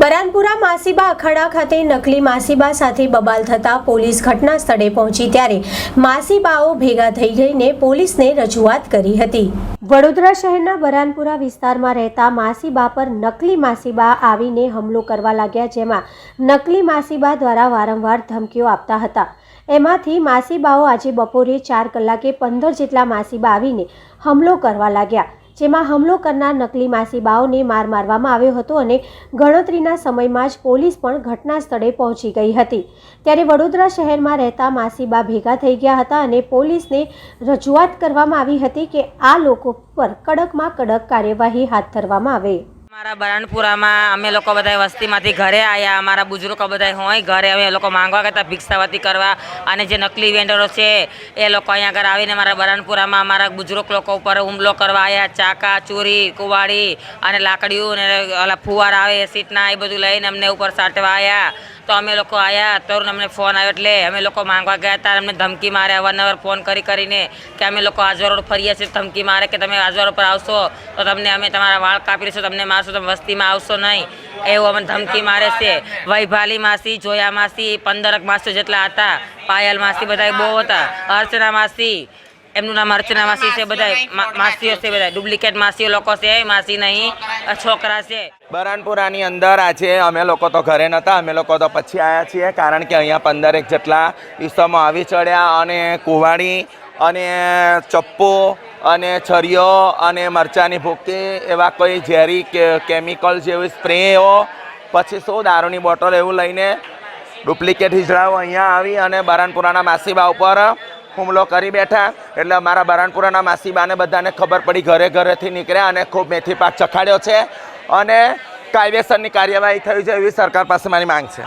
બરાનપુરા માસીબા અખાડા ખાતે નકલી માસીબા સાથે બબાલ થતા પોલીસ ઘટના સ્થળે પહોંચી ત્યારે માસીબાઓ ભેગા થઈ ગઈને પોલીસને રજૂઆત કરી હતી. વડોદરા શહેરના બરાનપુરા વિસ્તારમાં રહેતા માસીબા પર નકલી માસીબા આવીને હુમલો કરવા લાગ્યા જેમાં નકલી માસીબા દ્વારા વારંવાર ધમકીઓ આપતા હતા. એમાંથી માસીબાઓ આજે બપોરે ચાર કલાકે પંદર જેટલા માસીબા આવીને હુમલો કરવા લાગ્યા. જેમાં હુમલો કરનાર નકલી માસીબાઓને માર મારવામાં આવ્યો હતો અને ગણતરીના સમયમાં જ પોલીસ પણ ઘટના સ્થળે પહોંચી ગઈ હતી. ત્યારે વડોદરા શહેરમાં રહેતા માસીબા ભેગા થઈ ગયા હતા અને પોલીસને રજૂઆત કરવામાં આવી હતી કે આ લોકો પર કડકમાં કડક કાર્યવાહી હાથ ધરવામાં આવે. અમારા બરાનપુરામાં અમે લોકો બધા વસ્તીમાંથી ઘરે આવ્યા અમારા બુજુર્ગો બધા હોય ઘરે અમે લોકો માંગવા કરતા ભિક્ષાવતી કરવા. અને જે નકલી વેન્ડરો છે, એ લોકો અહીંયા આગળ આવીને અમારા બરાનપુરામાં અમારા બુજુર્ગ લોકો ઉપર હુમલો કરવા આવ્યા ચાકા, ચોરી, કુવાડી અને લાકડીઓ ને ઓલા ફુવાર આવે, સીટના એ બધું લઈને અમને ઉપર સાટવા આવ્યા તો અમે લોકો આવ્યા તો અમને ફોન આવ્યો એટલે અમે લોકો માંગવા ગયા હતા, અમને ધમકી મારે, અવારનવાર ફોન કરી કરીને કે અમે લોકો આજવા રોડ ફરીએ છીએ, ધમકી મારે કે તમે આજવા પર આવશો, તો તમને અમે તમારા વાળ કાપી દઈશું તમને મારશો, તમે વસ્તીમાં આવશો નહીં. એવું અમને ધમકી મારે છે. વૈભાલી માસી, જોયા માસી, પંદરક માસી જેટલા હતા, પાયલ માસી બધા બહુ હતા, અર્ચના માસી, એમનું નામ અર્ચના માસી છે બધા માસીઓ છે બધા ડુપ્લિકેટ માસીઓ લોકો છે માસી નહીં. છોકરા છે. બરાનપુરાની અંદર આજે અમે લોકો તો ઘરે નહોતા અમે લોકો તો પછી આવ્યા છીએ કારણ કે અહીંયા પંદરેક જેટલા વિસ્તારમાં આવી ચડ્યા અને કુવાડી અને ચપ્પો અને છરીઓ અને મરચાની ભૂકી એવા કોઈ ઝેરી કે કેમિકલ જેવી સ્પ્રેઓ પછી શું દારૂની બોટલ એવું લઈને ડુપ્લિકેટ હિજડાઓ અહીંયા આવી અને બરાનપુરાના માસીબા ઉપર હુમલો કરી બેઠા. એટલે અમારા બરાનપુરાના માસીબાને બધાને ખબર પડી ઘરે ઘરેથી નીકળ્યા અને ખૂબ મેથી પાક ચખાડ્યો છે. અને કાયદેસરની કાર્યવાહી થઈ છે એવી સરકાર પાસે મારી માંગ છે.